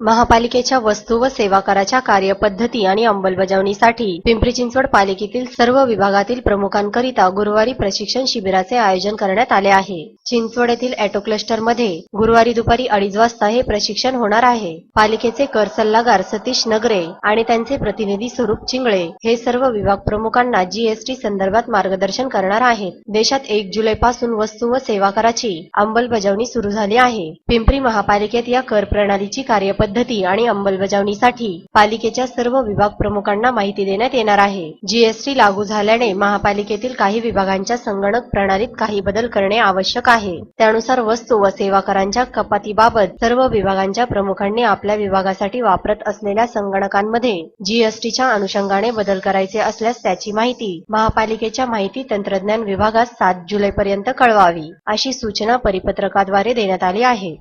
महापालिकेच्या वस्तू व सेवा कराच्या कार्यपद्धती आणि अंमलबजावणीसाठी पिंपरी चिंचवड पालिकेतील सर्व विभागातील प्रमुखांकरिता गुरुवारी प्रशिक्षण शिबिराचे आयोजन करण्यात आले आहे. चिंचवड येथील ऑटो क्लस्टरमध्ये गुरुवारी दुपारी अडीच वाजता हे प्रशिक्षण होणार आहे. पालिकेचे कर सल्लागार सतीश नगरे आणि त्यांचे प्रतिनिधी स्वरूप चिंगळे हे सर्व विभाग प्रमुखांना जीएसटी संदर्भात मार्गदर्शन करणार आहेत. देशात एक जुलै पासून वस्तू व सेवा कराची अंमलबजावणी सुरू झाली आहे. पिंपरी महापालिकेत या कर प्रणालीची कार्यपद्धती पद्धती आणि अंमलबजावणीसाठी पालिकेच्या सर्व विभाग प्रमुखांना माहिती देण्यात येणार आहे. जीएसटी लागू झाल्याने महापालिकेतील काही विभागांच्या संगणक प्रणालीत काही बदल करणे आवश्यक आहे. त्यानुसार वस्तू व सेवा करांच्या कपातीबाबत सर्व विभागांच्या प्रमुखांनी आपल्या विभागासाठी वापरत असलेल्या संगणकांमध्ये जीएसटीच्या अनुषंगाने बदल करायचे असल्यास त्याची माहिती महापालिकेच्या माहिती तंत्रज्ञान विभागास सात जुलैपर्यंत कळवावी अशी सूचना परिपत्रकाद्वारे देण्यात आली आहे.